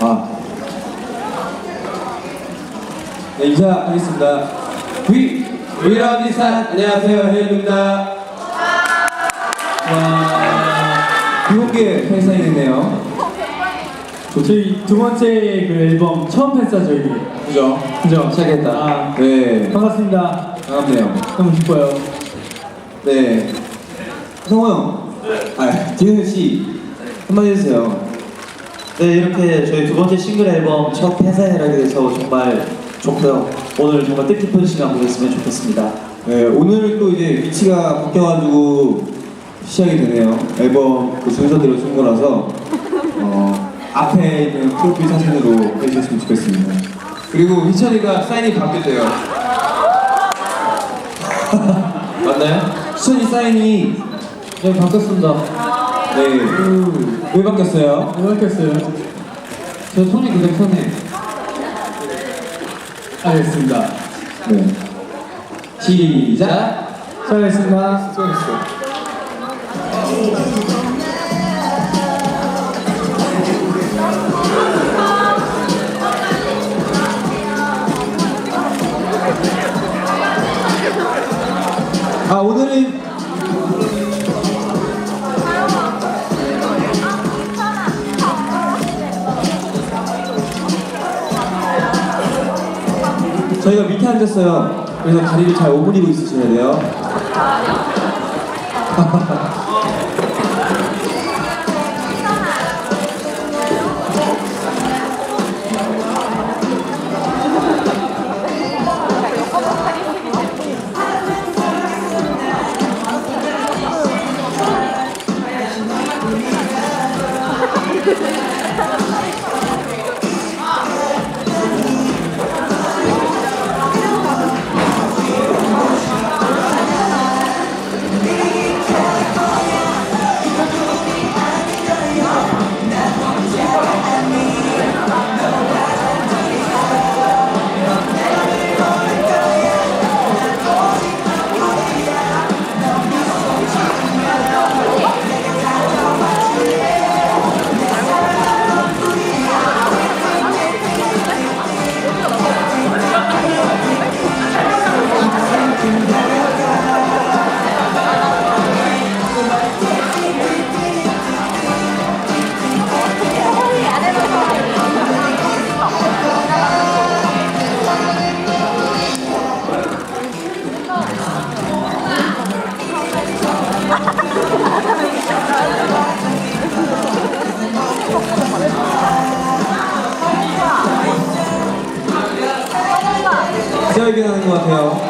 아. 네, 인사하겠습니다. 위, 위라디산 안녕하세요, 혜윤입니다. 와, 비공개 팬사인회네요. 저희 두 번째 그 앨범 처음 팬싸죠 이게 그죠? 그죠? 시작했다. 아, 네, 반갑습니다 반갑네요. 너무 기뻐요 네. 성호 형. 아, 디는 씨. 한마디 해주세요. 네 이렇게 저희 두 번째 싱글 앨범 첫 하게 돼서 정말 좋고요 오늘 정말 뜻깊은 시간 보냈으면 좋겠습니다 네, 오늘 또 이제 위치가 바뀌어가지고 시작이 되네요. 앨범 그 순서대로 쓴 거라서 어, 앞에 있는 프로필 사진으로 해주셨으면 좋겠습니다. 그리고 희철이가 사인이 바뀌었대요. 맞나요? 희철이 사인이 네 바꿨습니다 네. 왜 바뀌었어요? 왜 바뀌었어요? 저 톤이 그대 편해 알겠습니다 네. 시작. 수고하셨습니다 수고했어. 아 오늘은 저희가 밑에 앉았어요. 그래서 다리를 잘 오므리고 있으셔야 돼요. 제가 얘기하는 것 같아요.